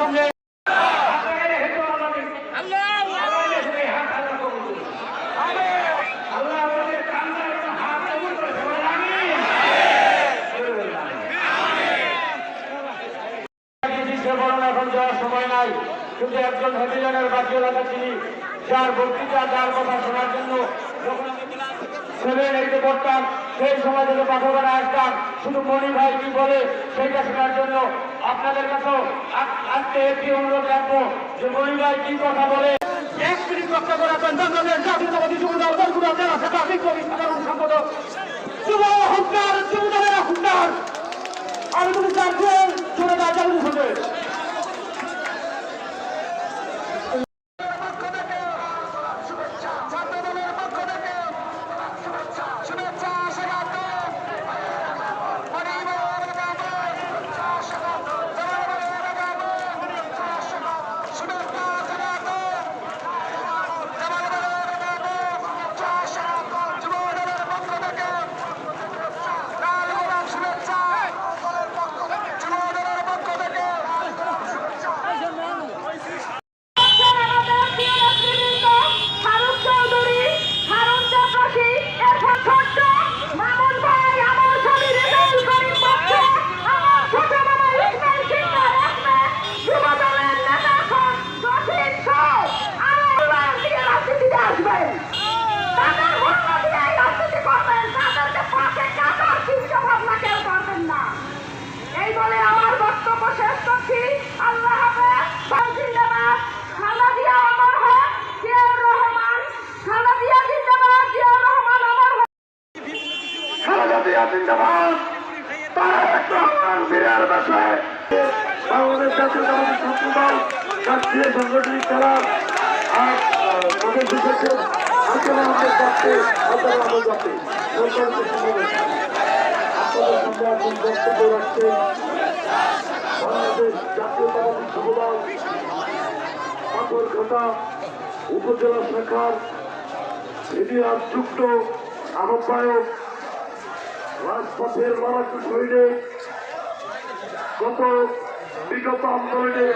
সঙ্গে কিন্তু একজন হেডিজনের বাকি এলাকা তিনি যার যার কথা শোনার জন্য যখন সেভেন এইটে সেই সময় থেকে পাঠকেরা আসতাম শুধু মনি ভাই কি বলে সেইটা শোনার জন্য আপনাদের কাছে আজ- আজকে একটি অনুরোধ রাখব যে মহিলায় কি কথা বলে? এক মিনিট রক্ষা করে আপনার শাখা বিপ্লবী সম্পাদক জিয়া জিন্দাবাদ ছাত্র দল রাষ্ট্রীয় সাংগঠনিক আজ প্রদেশ বিশেষের আচরণ আমাদের প্রাপ্তি আচরণ আমাদের এখন বক্তব্য রাখছেন বাংলাদেশ জাতীয়তাবাদী যুবদল পাথরঘাটা উপজেলা শাখার সিনিয়র যুক্ত আহ্বায়ক রাজপথের লড়াকু সৈনিক, গত বিগত আন্দোলনে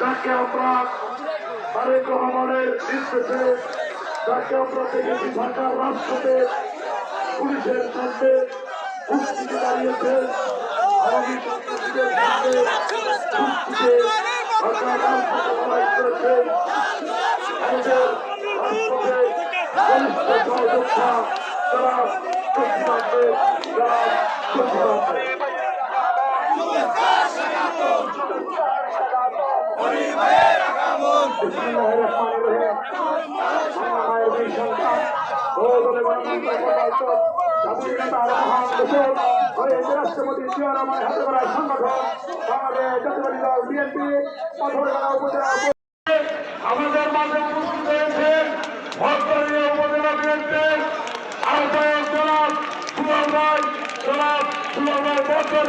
যাকে আমরা তারেক রহমানের নির্দেশে, যাকে আমরা দেখেছি ঢাকার রাজপথে পুলিশের সামনে করেছে। আমাদের রাষ্ট্রপতি জিয়া রহমান আমাদের মাঝে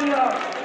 Hallelujah.